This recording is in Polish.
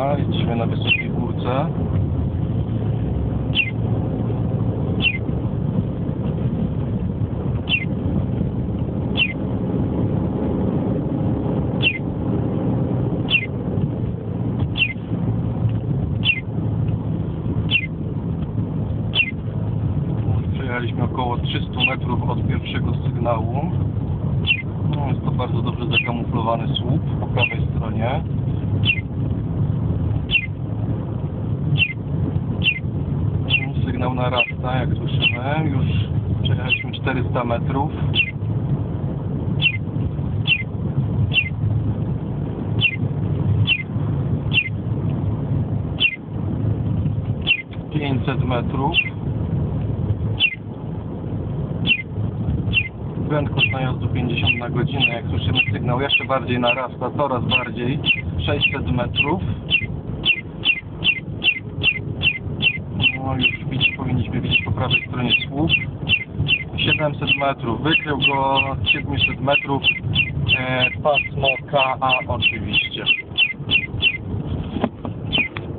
Jesteśmy na wysokiej górce. Przejechaliśmy około 300 metrów od pierwszego sygnału. No, jest to bardzo dobrze zakamuflowany słup po prawej stronie. Sygnał narasta, jak słyszymy. Już przejechaliśmy 400 metrów. Pięćset metrów. Prędkość najazdu 50 na godzinę, jak słyszymy sygnał jeszcze bardziej narasta, coraz bardziej. 600 metrów. Powinniśmy widzieć po prawej stronie słup. 700 metrów, wykrył go 700 metrów. E, pasmo KA oczywiście.